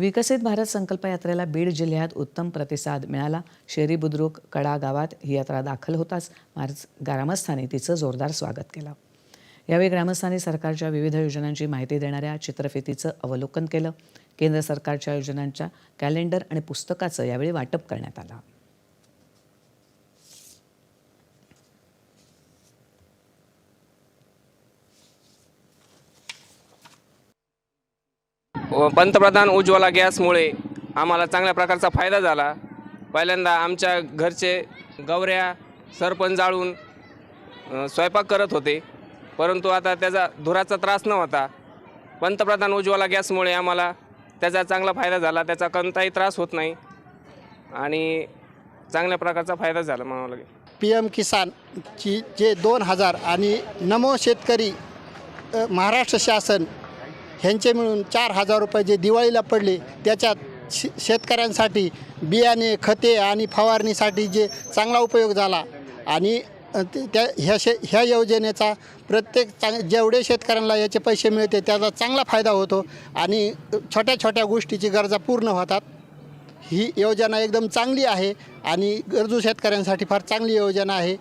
विकसित भारत संकल्प यात्रेला बीड जिल्ह्यात उत्तम प्रतिसाद मिळाला. शेरी बुद्रुक कडा गावात ही यात्रा दाखल होताच मार्च ग्रामस्थांनी तिचं जोरदार स्वागत केलं. यावेळी ग्रामस्थांनी सरकारच्या विविध योजनांची माहिती देणाऱ्या चित्रफितीचं अवलोकन केलं. केंद्र सरकारच्या योजनांच्या कॅलेंडर आणि पुस्तकाचं यावेळी वाटप करण्यात आलं. पंतप्रधान उज्ज्वला गॅसमुळे आम्हाला चांगल्या प्रकारचा फायदा झाला. पहिल्यांदा आमच्या घरचे गवऱ्या सरपण जाळून स्वयंपाक करत होते. परंतु आता त्याचा धुराचा त्रास नव्हता. पंतप्रधान उज्ज्वला गॅसमुळे आम्हाला त्याचा चांगला फायदा झाला. त्याचा कोणताही त्रास होत नाही. आणि चांगल्या प्रकारचा फायदा झाला म्हणावं लागेल. पी एम किसानची जे दोन हजार आणि नमो शेतकरी महाराष्ट्र शासन ह्यांचे मिळून चार हजार रुपये जे दिवाळीला पडले त्याच्यात शे शेतकऱ्यांसाठी बियाणे खते आणि फवारणीसाठी जे चांगला उपयोग झाला. आणि ते- त्या ह्या शे ह्या योजनेचा प्रत्येक चांग जेवढे शेतकऱ्यांना याचे पैसे मिळते त्याचा चांगला फायदा होतो. आणि छोट्या छोट्या गोष्टीची गरजा पूर्ण होतात. ही योजना एकदम चांगली आहे आणि गरजू शेतकऱ्यांसाठी फार चांगली योजना आहे.